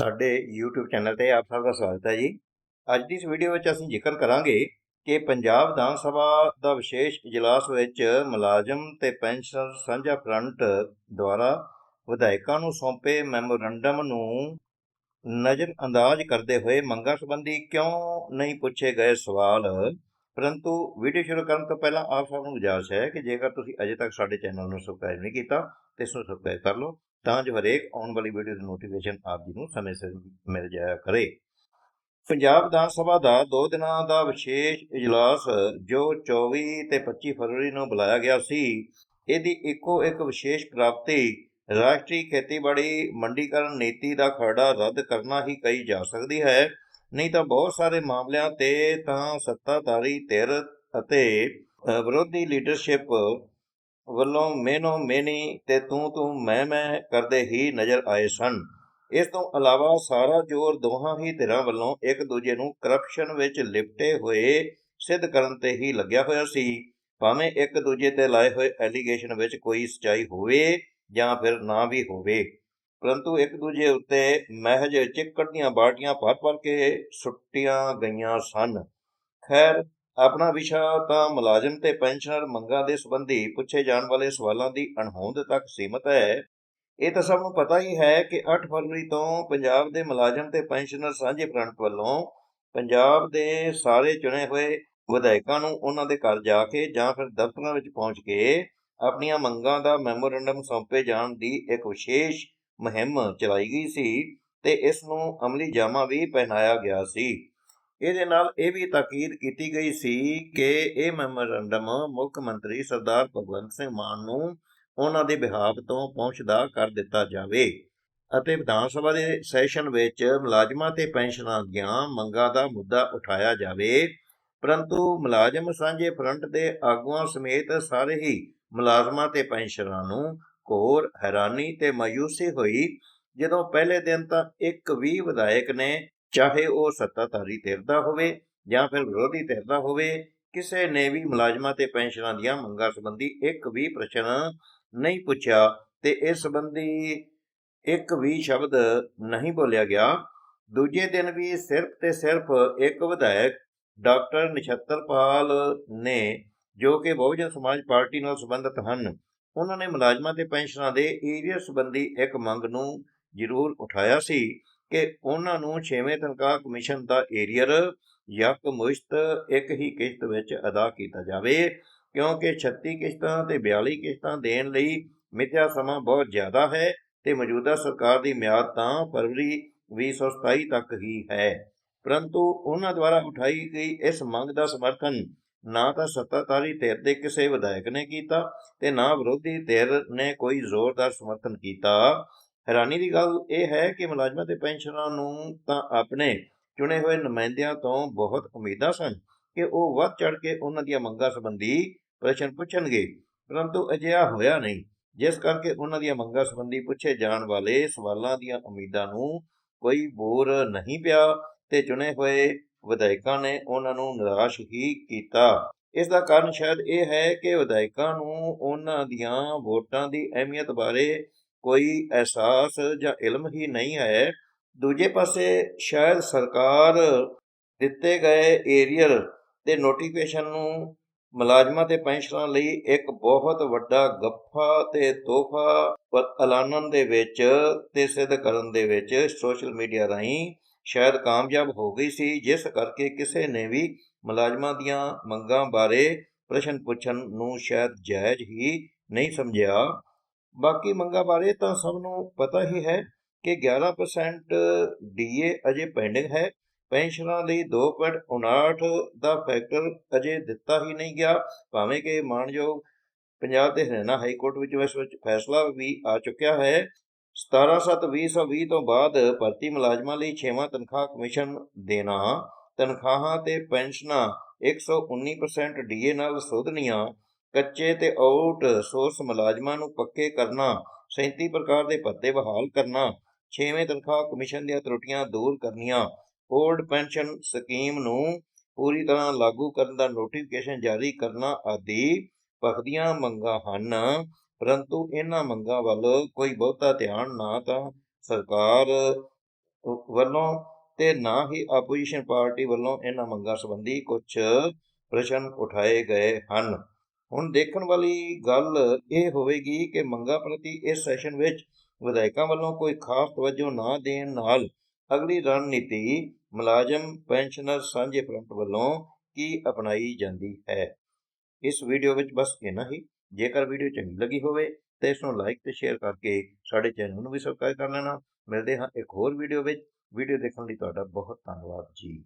ਸਾਡੇ YouTube channel ਤੇ ਆਪ ਸਭ ਦਾ ਸਵਾਗਤ ਹੈ ਜੀ। ਅੱਜ ਦੀ ਇਸ ਵੀਡੀਓ ਵਿੱਚ ਅਸੀਂ ਜ਼ਿਕਰ ਕਰਾਂਗੇ ਕਿ ਪੰਜਾਬ ਵਿਧਾਨ ਸਭਾ ਦਾ ਵਿਸ਼ੇਸ਼ ਇਜਲਾਸ ਵਿੱਚ ਮੁਲਾਜ਼ਮ ਤੇ ਪੈਨਸ਼ਨਰ ਸਾਂਝਾ ਫਰੰਟ ਦੁਆਰਾ ਵਿਧਾਇਕਾਂ ਨੂੰ ਸੌਂਪੇ ਮੈਮੋਰੰਡਮ ਨੂੰ ਨਜ਼ਰਅੰਦਾਜ਼ ਕਰਦੇ ਹੋਏ ਮੰਗਾਂ ਸੰਬੰਧੀ ਕਿਉਂ ਨਹੀਂ ਪੁੱਛੇ ਗਏ ਸਵਾਲ? ਪਰੰਤੂ ਵੀਡੀਓ ਸ਼ੁਰੂ ਕਰਨ ਤੋਂ ਪਹਿਲਾਂ ਆਪ ਸਭ ਨੂੰ ਗੁਜ਼ਾਰਿਸ਼ ਹੈ ਕਿ ਜੇਕਰ ਤੁਸੀਂ ਅਜੇ ਤੱਕ ਸਾਡੇ ਚੈਨਲ ਨੂੰ ਸਬਸਕ੍ਰਾਈਬ ਨਹੀਂ ਕੀਤਾ, ਤੇ ਇਸ ਨੂੰ ਸਬਸਕ੍ਰਾਈਬ ਕਰ ਲਓ। ਤਾਂ ਜੋ ਹਰੇਕ ਆਉਣ ਵਾਲੀ ਵੀਡੀਓ ਦੀ ਨੋਟੀਫਿਕੇਸ਼ਨ ਆਪ ਜੀ ਨੂੰ ਸਮੇਂ ਸਿਰ ਮਿਲ ਜਾਇਆ ਕਰੇ। ਪੰਜਾਬ ਵਿਧਾਨ ਸਭਾ ਦਾ 2 ਦਿਨਾਂ ਦਾ ਵਿਸ਼ੇਸ਼ ਇਜਲਾਸ ਜੋ 24 ਤੇ 25 ਫਰਵਰੀ ਨੂੰ ਬੁਲਾਇਆ ਗਿਆ ਸੀ, ਇਹਦੀ ਇੱਕੋ ਇੱਕ ਵਿਸ਼ੇਸ਼ ਪ੍ਰਾਪਤੀ ਰਾਸ਼ਟਰੀ ਖੇਤੀਬਾੜੀ ਮੰਡੀਕਰਨ ਨੀਤੀ ਦਾ ਖਰੜਾ ਰੱਦ ਕਰਨਾ ਹੀ ਕਹੀ ਜਾ ਸਕਦੀ ਹੈ। ਨਹੀਂ ਤਾਂ ਬਹੁਤ ਸਾਰੇ ਮਾਮਲਿਆਂ ਤੇ ਤਾਂ ਸੱਤਾਧਾਰੀ ਧਿਰ ਅਤੇ ਵਿਰੋਧੀ ਲੀਡਰਸ਼ਿਪ ਵੱਲੋਂ ਮੈਨੋ ਮੈਨੀ ਤੇ ਤੂੰ ਤੂੰ ਮੈਂ ਮੈਂ ਕਰਦੇ ਹੀ ਨਜ਼ਰ ਆਏ ਸਨ। ਇਸ ਤੋਂ ਇਲਾਵਾ ਸਾਰਾ ਜ਼ੋਰ ਦੋਹਾਂ ਹੀ ਧਿਰਾਂ ਵੱਲੋਂ ਇੱਕ ਦੂਜੇ ਨੂੰ ਕਰਪਸ਼ਨ ਵਿੱਚ ਲਿਪਟੇ ਹੋਏ ਸਿੱਧ ਕਰਨ ਤੇ ਹੀ ਲੱਗਿਆ ਹੋਇਆ ਸੀ। ਭਾਵੇਂ ਇੱਕ ਦੂਜੇ ਤੇ ਲਾਏ ਹੋਏ ਐਲੀਗੇਸ਼ਨ ਵਿੱਚ ਕੋਈ ਸਚਾਈ ਹੋਵੇ ਜਾਂ ਫਿਰ ਨਾ ਵੀ ਹੋਵੇ। ਪਰੰਤੂ ਇੱਕ ਦੂਜੇ ਉੱਤੇ ਮਹਿਜ ਚਿੱਕੜ ਦੀਆਂ ਬਾਟੀਆਂ ਭਰ ਭਰ ਕੇ ਸੁੱਟੀਆਂ ਗਈਆਂ ਸਨ। ਖੈਰ ਆਪਣਾ ਵਿਸ਼ਾ ਤਾਂ ਮੁਲਾਜ਼ਮ ਤੇ ਪੈਨਸ਼ਨਰ ਮੰਗਾਂ ਦੇ ਸੰਬੰਧੀ ਪੁੱਛੇ ਜਾਣ ਵਾਲੇ ਸਵਾਲਾਂ ਦੀ ਅਣਹੋਂਦ ਤੱਕ ਸੀਮਤ ਹੈ। ਇਹ ਤਾਂ ਸਭ ਨੂੰ ਪਤਾ ਹੀ ਹੈ ਕਿ 8 ਫਰਵਰੀ ਤੋਂ ਪੰਜਾਬ ਦੇ ਮੁਲਾਜ਼ਮ ਤੇ ਪੈਨਸ਼ਨਰ ਸਾਂਝੇ ਫਰੰਟ ਵੱਲੋਂ ਪੰਜਾਬ ਦੇ ਸਾਰੇ ਚੁਣੇ ਹੋਏ ਵਿਧਾਇਕਾਂ ਨੂੰ ਉਹਨਾਂ ਦੇ ਘਰ ਜਾ ਕੇ ਜਾਂ ਫਿਰ ਦਫ਼ਤਰਾਂ ਵਿੱਚ ਪਹੁੰਚ ਕੇ ਆਪਣੀਆਂ ਮੰਗਾਂ ਦਾ ਮੈਮੋਰੰਡਮ ਸੌਂਪੇ ਜਾਣ ਦੀ ਇੱਕ ਵਿਸ਼ੇਸ਼ ਮੁਹਿੰਮ ਚਲਾਈ ਗਈ ਸੀ ਤੇ ਇਸ ਨੂੰ ਅਮਲੀ ਜਾਮਾ ਵੀ ਪਹਿਨਾਇਆ ਗਿਆ ਸੀ। ਇਹਦੇ ਨਾਲ ਇਹ ਵੀ ਤਾਕੀਦ ਕੀਤੀ ਗਈ ਸੀ ਕਿ ਇਹ ਮੈਮੋਰੰਡਮ ਮੁੱਖ ਮੰਤਰੀ ਸਰਦਾਰ ਭਗਵੰਤ ਸਿੰਘ ਮਾਨ ਨੂੰ ਉਹਨਾਂ ਦੇ ਬਿਹਾਫ ਤੋਂ ਪਹੁੰਚਦਾ ਕਰ ਦਿੱਤਾ ਜਾਵੇ ਅਤੇ ਵਿਧਾਨ ਸਭਾ ਦੇ ਸੈਸ਼ਨ ਵਿੱਚ ਮੁਲਾਜ਼ਮਾਂ ਤੇ ਪੈਨਸ਼ਨਾਂ ਦੀਆਂ ਮੰਗਾਂ ਦਾ ਮੁੱਦਾ ਉਠਾਇਆ ਜਾਵੇ। ਪਰੰਤੂ ਮੁਲਾਜ਼ਮ ਸਾਂਝੇ ਫਰੰਟ ਦੇ ਆਗੂਆਂ ਸਮੇਤ ਸਾਰੇ ਹੀ ਮੁਲਾਜ਼ਮਾਂ ਤੇ ਪੈਨਸ਼ਨਰਾਂ ਨੂੰ ਘੋਰ ਹੈਰਾਨੀ ਤੇ ਮਾਯੂਸੀ ਹੋਈ। ਜਦੋਂ ਪਹਿਲੇ ਦਿਨ ਤਾਂ ਇੱਕ ਵੀ ਵਿਧਾਇਕ ਨੇ ਚਾਹੇ ਉਹ ਸੱਤਾਧਾਰੀ ਧਿਰ ਦਾ ਹੋਵੇ ਜਾਂ ਫਿਰ ਵਿਰੋਧੀ ਧਿਰ ਦਾ ਹੋਵੇ, ਕਿਸੇ ਨੇ ਵੀ ਮੁਲਾਜ਼ਮਾਂ ਤੇ ਪੈਨਸ਼ਨਾਂ ਦੀਆਂ ਮੰਗਾਂ ਸੰਬੰਧੀ ਇੱਕ ਵੀ ਪ੍ਰਸ਼ਨ ਨਹੀਂ ਪੁੱਛਿਆ ਤੇ ਇਸ ਸੰਬੰਧੀ ਇੱਕ ਵੀ ਸ਼ਬਦ ਨਹੀਂ ਬੋਲਿਆ ਗਿਆ। ਦੂਜੇ ਦਿਨ ਵੀ ਸਿਰਫ ਤੇ ਸਿਰਫ ਇੱਕ ਵਿਧਾਇਕ ਡਾਕਟਰ ਨਛੱਤਰਪਾਲ ਨੇ, ਜੋ ਕਿ ਬਹੁਜਨ ਸਮਾਜ ਪਾਰਟੀ ਨਾਲ ਸੰਬੰਧਿਤ ਹਨ, ਉਹਨਾਂ ਨੇ ਮੁਲਾਜ਼ਮਾਂ ਤੇ ਪੈਨਸ਼ਨਾਂ ਦੇ ਏਰੀਆ ਸੰਬੰਧੀ ਇੱਕ ਮੰਗ ਨੂੰ ਜ਼ਰੂਰ ਉਠਾਇਆ ਸੀ। ਕਿ ਉਹਨਾਂ ਨੂੰ 6ਵੇਂ ਤਨਖਾਹ ਕਮਿਸ਼ਨ ਦਾ ਏਰੀਅਰ ਯਕ ਮੁਸ਼ਤ ਇੱਕ ਹੀ ਕਿਸ਼ਤ ਵਿੱਚ ਅਦਾ ਕੀਤਾ ਜਾਵੇ, ਕਿਉਂਕਿ 36 ਕਿਸ਼ਤਾਂ ਤੇ 42 ਕਿਸ਼ਤਾਂ ਦੇਣ ਲਈ ਮਿਥਿਆ ਸਮਾਂ ਬਹੁਤ ਜ਼ਿਆਦਾ ਹੈ ਤੇ ਮੌਜੂਦਾ ਸਰਕਾਰ ਦੀ ਮਿਆਦ ਤਾਂ ਫਰਵਰੀ 2027 ਤੱਕ ਹੀ ਹੈ। ਪਰੰਤੂ ਉਹਨਾਂ ਦੁਆਰਾ ਉਠਾਈ ਗਈ ਇਸ ਮੰਗ ਦਾ ਸਮਰਥਨ ਨਾ ਤਾਂ ਸੱਤਾਧਾਰੀ ਧਿਰ ਦੇ ਕਿਸੇ ਵਿਧਾਇਕ ਨੇ ਕੀਤਾ ਤੇ ਨਾ ਵਿਰੋਧੀ ਧਿਰ ਨੇ ਕੋਈ ਜ਼ੋਰਦਾਰ ਸਮਰਥਨ ਕੀਤਾ। ਹੈਰਾਨੀ ਦੀ ਗੱਲ ਇਹ ਹੈ ਕਿ ਮੁਲਾਜ਼ਮਾਂ ਤੇ ਪੈਨਸ਼ਨਰਾਂ ਨੂੰ ਤਾਂ ਆਪਣੇ ਚੁਣੇ ਹੋਏ ਨੁਮਾਇੰਦਿਆਂ ਤੋਂ ਬਹੁਤ ਉਮੀਦਾਂ ਸਨ ਕਿ ਉਹ ਵੱਧ ਚੜ ਕੇ ਉਹਨਾਂ ਦੀਆਂ ਮੰਗਾਂ ਸੰਬੰਧੀ ਪ੍ਰਸ਼ਨ ਪੁੱਛਣਗੇ, ਪਰੰਤੂ ਅਜਿਹਾ ਹੋਇਆ ਨਹੀਂ, ਜਿਸ ਕਰਕੇ ਉਹਨਾਂ ਦੀਆਂ ਮੰਗਾਂ ਸੰਬੰਧੀ ਪੁੱਛੇ ਜਾਣ ਵਾਲੇ ਸਵਾਲਾਂ ਦੀਆਂ ਉਮੀਦਾਂ ਨੂੰ ਕੋਈ ਬੋਰ ਨਹੀਂ ਪਿਆ ਤੇ ਚੁਣੇ ਹੋਏ ਵਿਧਾਇਕਾਂ ਨੇ ਉਹਨਾਂ ਨੂੰ ਨਿਰਾਸ਼ ਹੀ ਕੀਤਾ। ਇਸ ਦਾ ਕਾਰਨ ਸ਼ਾਇਦ ਇਹ ਹੈ ਕਿ ਵਿਧਾਇਕਾਂ ਨੂੰ ਉਹਨਾਂ ਦੀਆਂ ਵੋਟਾਂ ਦੀ ਅਹਿਮੀਅਤ ਬਾਰੇ ਕੋਈ ਅਹਿਸਾਸ ਜਾਂ ਇਲਮ ਹੀ ਨਹੀਂ ਹੈ। ਦੂਜੇ ਪਾਸੇ ਸ਼ਾਇਦ ਸਰਕਾਰ ਦਿੱਤੇ ਗਏ ਏਰੀਅਰ ਤੇ ਨੋਟੀਫਿਕੇਸ਼ਨ ਨੂੰ ਮੁਲਾਜ਼ਮਾਂ ਤੇ ਪੈਨਸ਼ਨਰਾਂ ਲਈ ਇੱਕ ਬਹੁਤ ਵੱਡਾ ਗੱਫਾ ਤੇ ਤੋਹਫਾ ਐਲਾਨਣ ਦੇ ਵਿੱਚ ਤੇ ਸਿੱਧ ਕਰਨ ਦੇ ਵਿੱਚ ਸੋਸ਼ਲ ਮੀਡੀਆ ਰਾਹੀਂ ਸ਼ਾਇਦ ਕਾਮਯਾਬ ਹੋ ਗਈ ਸੀ, ਜਿਸ ਕਰਕੇ ਕਿਸੇ ਨੇ ਵੀ ਮੁਲਾਜ਼ਮਾਂ ਦੀਆਂ ਮੰਗਾਂ ਬਾਰੇ ਪ੍ਰਸ਼ਨ ਪੁੱਛਣ ਨੂੰ ਸ਼ਾਇਦ ਜਾਇਜ਼ ਹੀ ਨਹੀਂ ਸਮਝਿਆ। ਬਾਕੀ ਮੰਗਾਂ ਬਾਰੇ ਤਾਂ ਸਭ ਨੂੰ ਪਤਾ ਹੀ ਹੈ ਕਿ 11% ਡੀਏ ਅਜੇ ਪੈਂਡਿੰਗ ਹੈ। ਪੈਨਸ਼ਨਾਂ ਲਈ 2.59 ਦਾ ਫੈਕਟਰ ਅਜੇ ਦਿੱਤਾ ਹੀ ਨਹੀਂ ਗਿਆ। ਭਾਵੇਂ ਕਿ ਮਾਨਯੋਗ ਪੰਜਾਬ ਤੇ ਹਰਿਆਣਾ ਹਾਈ ਕੋਰਟ ਵਿੱਚ ਇਸ ਵਿੱਚ ਫੈਸਲਾ ਵੀ ਆ ਚੁੱਕਿਆ ਹੈ। 17/7/2020 ਤੋਂ ਬਾਅਦ ਭਰਤੀ ਮੁਲਾਜ਼ਮਾਂ ਲਈ 6ਵਾਂ ਤਨਖਾਹ ਕਮਿਸ਼ਨ ਦੇਣਾ। ਤਨਖਾਹਾਂ ਤੇ ਪੈਨਸ਼ਨਾਂ 119% ਡੀਏ ਨਾਲ ਸੋਧਣੀਆਂ। ਕੱਚੇ ਤੇ ਆਊਟ ਸੋਰਸ ਮੁਲਾਜ਼ਮਾਂ ਨੂੰ ਪੱਕੇ ਕਰਨਾ 37 ਪ੍ਰਕਾਰ ਦੇ ਭੱਤੇ ਬਹਾਲ ਕਰਨਾ 6ਵੇਂ ਤਨਖਾਹ ਕਮਿਸ਼ਨ ਦੀਆਂ ਤਰੁੱਟੀਆਂ ਦੂਰ ਕਰਨੀਆਂ, ਓਲਡ ਪੈਨਸ਼ਨ ਸਕੀਮ ਨੂੰ ਪੂਰੀ ਤਰ੍ਹਾਂ ਲਾਗੂ ਕਰਨ ਦਾ ਨੋਟੀਫਿਕੇਸ਼ਨ ਜਾਰੀ ਕਰਨਾ ਆਦਿ ਪਖਦੀਆਂ ਮੰਗਾਂ ਹਨ, ਪਰੰਤੂ ਇਹਨਾਂ ਮੰਗਾਂ ਵੱਲ ਕੋਈ ਬਹੁਤਾ ਧਿਆਨ ਨਾ ਤਾਂ ਸਰਕਾਰ ਵੱਲੋਂ ਤੇ ਨਾ ਹੀ ਆਪੋਜੀਸ਼ਨ ਪਾਰਟੀ ਵੱਲੋਂ ਇਹਨਾਂ ਮੰਗਾਂ ਸੰਬੰਧੀ ਕੁਝ ਪ੍ਰਸ਼ਨ ਉਠਾਏ ਗਏ ਹਨ। ਹੁਣ ਦੇਖਣ ਵਾਲੀ ਗੱਲ ਇਹ ਹੋਵੇਗੀ ਕਿ ਮੰਗਾਂ ਪ੍ਰਤੀ ਇਸ ਸੈਸ਼ਨ ਵਿੱਚ ਵਿਧਾਇਕਾਂ ਵੱਲੋਂ ਕੋਈ ਖਾਸ ਤਵੱਜੋ ਨਾ ਦੇਣ ਨਾਲ ਅਗਲੀ ਰਣਨੀਤੀ ਮੁਲਾਜ਼ਮ, ਪੈਨਸ਼ਨਰ, ਸਾਂਝੇ ਫਰੰਟ ਵੱਲੋਂ ਕੀ ਅਪਣਾਈ ਜਾਂਦੀ ਹੈ। ਇਸ ਵੀਡੀਓ ਵਿੱਚ ਬਸ ਇੰਨਾ ਹੀ। ਜੇਕਰ ਵੀਡੀਓ ਚੰਗੀ ਲੱਗੀ ਹੋਵੇ ਤਾਂ ਇਸ ਨੂੰ ਲਾਈਕ ਤੇ ਸ਼ੇਅਰ ਕਰਕੇ ਸਾਡੇ ਚੈਨਲ ਨੂੰ ਵੀ ਸਬਸਕ੍ਰਾਈਬ ਕਰ ਲੈਣਾ। ਮਿਲਦੇ ਹਾਂ ਇੱਕ ਹੋਰ ਵੀਡੀਓ ਵਿੱਚ। ਵੀਡੀਓ ਦੇਖਣ ਲਈ ਤੁਹਾਡਾ ਬਹੁਤ ਧੰਨਵਾਦ ਜੀ।